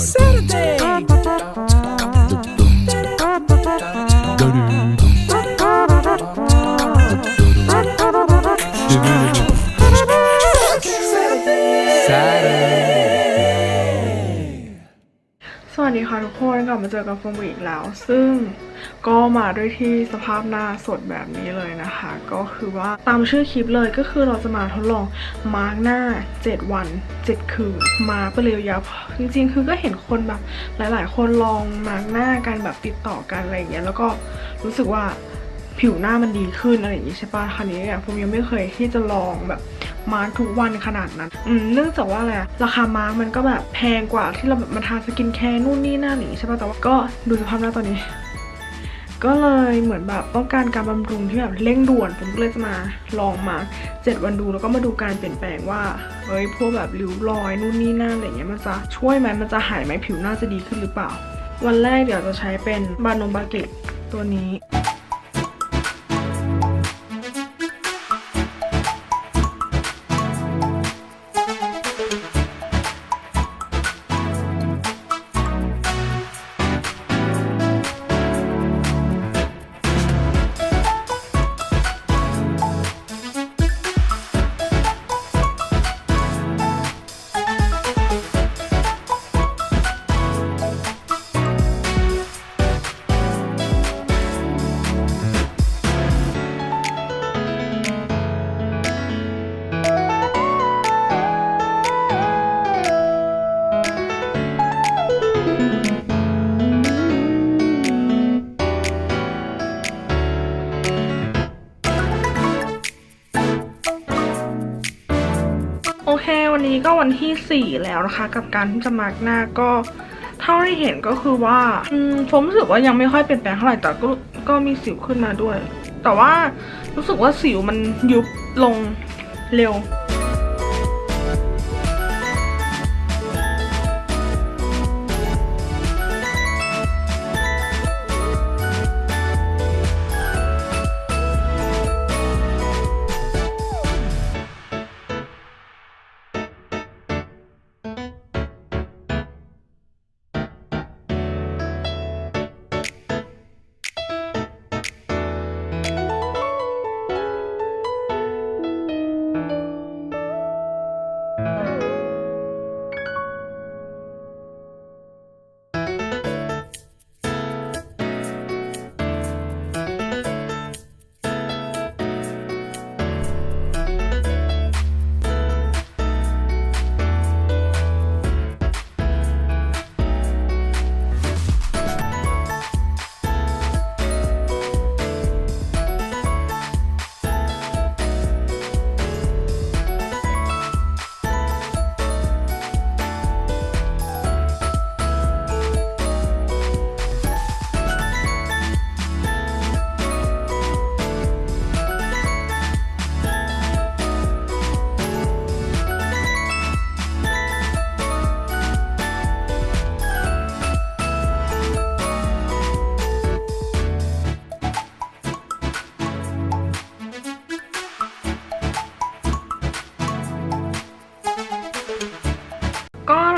Saturday. วัสดีค่ะทุกคนกลับมาเจอกับโฟมอีกแล้ว ซึ่งก็มาด้วยที่สภาพหน้าสดแบบนี้เลยนะคะ ก็คือว่าตามชื่อคลิปเลยก็คือเราจะมาทดลองมาร์กหน้า 7 วัน 7 คืน มาร์กไปเลยยาวจริงๆ คือก็เห็นคนแบบหลายๆ คนลองมาร์กหน้ากันแบบติดต่อกันอะไรอย่างเงี้ยแล้วก็รู้สึกว่าผิวหน้ามันดีขึ้นอะไรอย่างงี้ใช่ปะคราวนี้เนี่ยผมยังไม่เคยที่จะลองแบบ มาร์กทุกวันขนาดนั้นอืมเนื่องจากว่าอะไรราคามาร์กมันก็แบบแพงกว่าที่เราแบบมาทาสกินแคร์นู่นนี่นั่นอย่ใช่ปะแต่ว่าก็ดูสภาพหน้าตอนนี้ ก็เลยเหมือนแบบต้องการการบำรุงที่แบบเร่งด่วนผมก็เลยจะมาลองมาเจ็ดวันดูแล้วก็มาดูการเปลี่ยนแปลงว่าเอ้ยพวกแบบริ้วรอยนู่นนี่นั่นอะไรเงี้ยมันจะช่วยไหมมันจะหายไหมผิวหน้าจะดีขึ้นหรือเปล่า วันแรกเดี๋ยวจะใช้เป็นบานมบาเกตตัวนี้ เควันนี้ก็วันที่ 4 แล้วนะคะ กับการที่จะมาร์กหน้าก็เท่าที่เห็นก็คือว่าผมรู้สึกว่ายังไม่ค่อยเปลี่ยนแปลงเท่าไหร่แต่ก็ก็มีสิวขึ้นมาด้วย แต่ว่ารู้สึกว่าสิวมันยุบลงเร็ว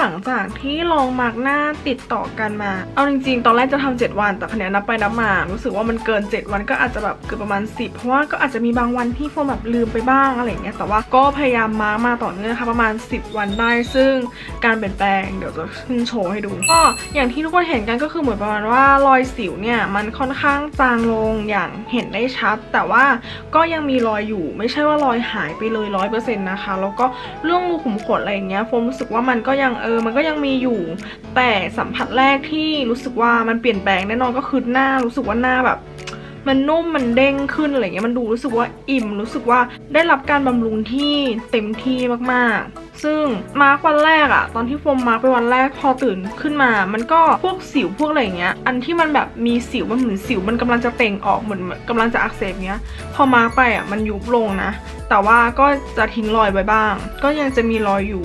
หลังจากที่ลองมาร์กหน้าติดต่อกันมา เอาจริงๆ ตอนแรกจะทำ7วัน แต่คะแนนนับไปนับมา รู้สึกว่ามันเกิน 7 วันก็อาจจะแบบเกือบประมาณ 10 เพราะว่าก็อาจจะมีบางวันที่โฟมแบบลืมไปบ้างอะไรอย่างเงี้ย แต่ว่าก็พยายามมาร์กมาต่อเนื่องนะคะประมาณ 10 วันได้ ซึ่งการเปลี่ยนแปลงเดี๋ยวจะขึ้นโชว์ให้ดู ก็อย่างที่ทุกคนเห็นกันก็คือเหมือนประมาณว่ารอยสิวเนี่ยมันค่อนข้างจางลงอย่างเห็นได้ชัด แต่ว่าก็ยังมีรอยอยู่ไม่ใช่ว่ารอยหายไปเลยร้อยเปอร์เซ็นต์นะคะ แล้วก็เรื่องรูขุมขนอะไรอย่างเงี้ยโฟมรู้สึกว่ามันก็ยังเออมันก็ยังมีอยู่ แต่สัมผัสแรกที่รู้สึกว่ามันเปลี่ยนแปลงแน่นอนก็คือหน้ารู้สึกว่าหน้าแบบ มันนุ่มมันเด้งขึ้นอะไรเงี้ยมันดูรู้สึกว่าอิ่มรู้สึกว่าได้รับการบำรุงที่เต็มที่มากๆ ซึ่งมาร์กวันแรกอะตอนที่โฟมมาร์กไปวันแรกพอตื่นขึ้นมา มันก็พวกสิวพวกอะไรเงี้ย อันที่มันแบบมีสิวมันเหมือนสิวมันกำลังจะเป่งออกเหมือนกำลังจะอักเสบเงี้ย พอมาร์กไปอะมันยุบลงนะแต่ว่าก็จะทิ้งรอยไว้บ้าง ก็ยังจะมีรอยอยู่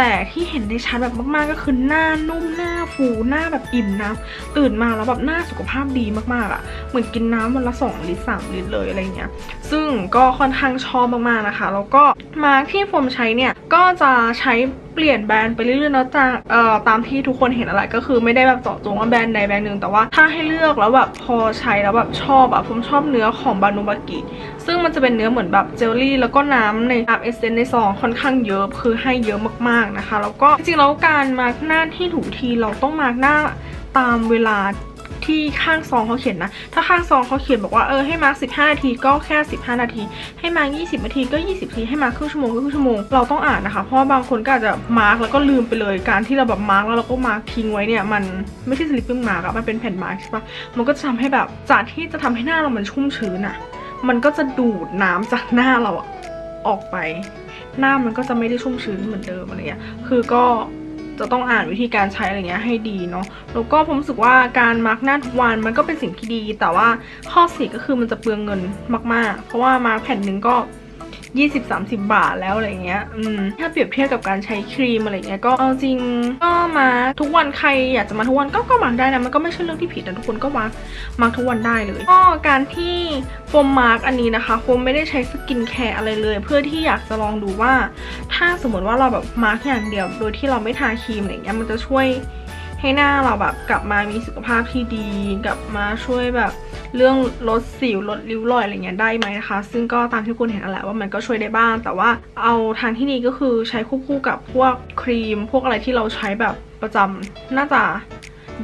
แต่ที่เห็นได้ชัดแบบมากๆก็คือหน้านุ่มหน้าฟูหน้าแบบอิ่มน้ำตื่นมาแล้วแบบหน้าสุขภาพดีมากๆอะ่ะ เหมือนกินน้ำวันละสองลิตรสามลิตรเลยอะไรเงี้ย ซึ่งก็ค่อนข้างชอบมากๆนะคะ แล้วก็มาร์คที่โฟมใช้เนี่ยก็จะใช้ ปลี่ยนแบรนด์ไปเรื่อยๆเนาะจากเอ่อตามที่ทุกคนเห็นอะไรก็คือไม่ได้แบบเจาะจงว่าแบรนด์ใดแบรนด์หนึ่งแต่ว่าถ้าให้เลือกแล้วแบบพอใช้แล้วแบบชอบอะผมชอบเนื้อของบานุบากิซึ่งมันจะเป็นเนื้อเหมือนแบบเจลลี่ แล้วก็น้ำในน้ำเอเซนในซองค่อนข้างเยอะคือให้เยอะมากๆนะคะ แล้วก็จริงๆแล้วการมาร์กหน้าที่ถูกทีเราต้องมาร์กหน้าตามเวลา ที่ข้างซองเขาเขียนนะ ถ้าข้างซองเขาเขียนบอกว่าเออให้มาร์ก15นาทีก็แค่15นาที ให้มาร์ก20นาทีก็20นาทีให้มาร์กครึ่งชั่วโมงก็ครึ่งชั่วโมงเราต้องอ่านนะคะเพราะบางคนก็อาจจะมาร์กแล้วก็ลืมไปเลยการที่เราแบบมาร์กแล้วเราก็มาร์กทิ้งไว้เนี่ยมันไม่ใช่สลิปปิ้งมาร์กอะมันเป็นแผ่นมาร์กใช่ปะมันก็จะทำให้แบบจากที่จะทำให้หน้าเรามันชุ่มชื้นอะมันก็จะดูดน้ำจากหน้าเราอะออกไป หน้ามันก็จะไม่ได้ชุ่มชื้นเหมือนเดิมอะไรเงี้ยคือก็ จะต้องอ่านวิธีการใช้อะไรเงี้ยให้ดีเนาะแล้วก็ผมรู้สึกว่าการมาร์กหน้าทุกวันมันก็เป็นสิ่งที่ดี แต่ว่าข้อเสียก็คือมันจะเปลืองเงินมาก ๆ เพราะว่ามาร์กแผ่นหนึ่งก็ 20-30บสามสิบาทแล้วอะไรเงี้ย อืม ถ้าเปรียบเทียบกับการใช้ครีมอะไรเงี้ยก็เอาจริงก็มาทุกวันใครอยากจะมาทุกวันก็ก็มาได้นะ มันก็ไม่ใช่เรื่องที่ผิดนะทุกคนก็มามาทุกวันได้เลย ก็การที่โฟมมาร์กอันนี้นะคะโฟมไม่ได้ใช้สกินแคร์อะไรเลย เพื่อที่อยากจะลองดูว่า ถ้าสมมติว่าเราแบบมาร์กอย่างเดียว โดยที่เราไม่ทาครีมอะไรเงี้ยมันจะช่วย ให้หน้าเราแบบกลับมามีสุขภาพที่ดี กลับมาช่วยแบบเรื่องลดสิวลดริ้วรอยอะไรเงี้ยได้ไหมนะคะ ซึ่งก็ตามที่คุณเห็นแหละว่ามันก็ช่วยได้บ้าง แต่ว่าเอาทางที่ดีก็คือใช้ควบคู่กับพวกครีม พวกอะไรที่เราใช้แบบประจำน่าจะ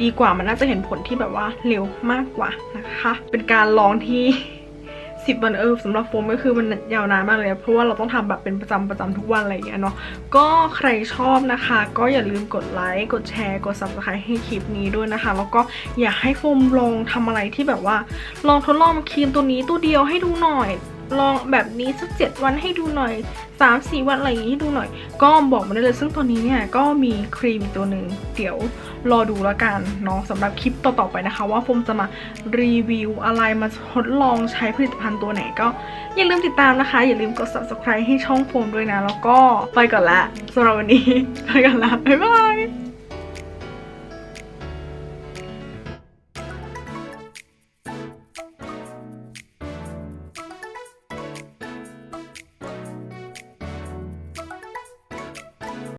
ดีกว่ามันน่าจะเห็นผลที่แบบว่าเร็วมากกว่านะคะ เป็นการลองที่ สิบวันเออสำหรับโฟมก็คือมันยาวนานมากเลย เพราะว่าเราต้องทำแบบเป็นประจำประจำทุกวันอะไรอย่างเงี้ยเนาะก็ใครชอบนะคะ ก็อย่าลืมกดไลค์กดแชร์กดซับสไครต์ให้คลิปนี้ด้วยนะคะ แล้วก็อยากให้โฟมลองทำอะไรที่แบบว่า ลองทดลองครีมตัวนี้ตัวเดียวให้ดูหน่อย ลองแบบนี้สักเจ็ดวันให้ดูหน่อยสามสี่วันอะไรอย่างนี้ให้ดูหน่อย ก็บอกมาได้เลยซึ่งตอนนี้เนี่ยก็มีครีมตัวหนึ่งเดี๋ยวรอดูแล้วกันเนาะสำหรับคลิปต่อๆไปนะคะ ว่าโฟมจะมารีวิวอะไรมาทดลองใช้ผลิตภัณฑ์ตัวไหนก็อย่าลืมติดตามนะคะ อย่าลืมกด subscribe ให้ช่องโฟมด้วยนะ แล้วก็ไปก่อนละสำหรับวันนี้ไปก่อนละบ๊ายบาย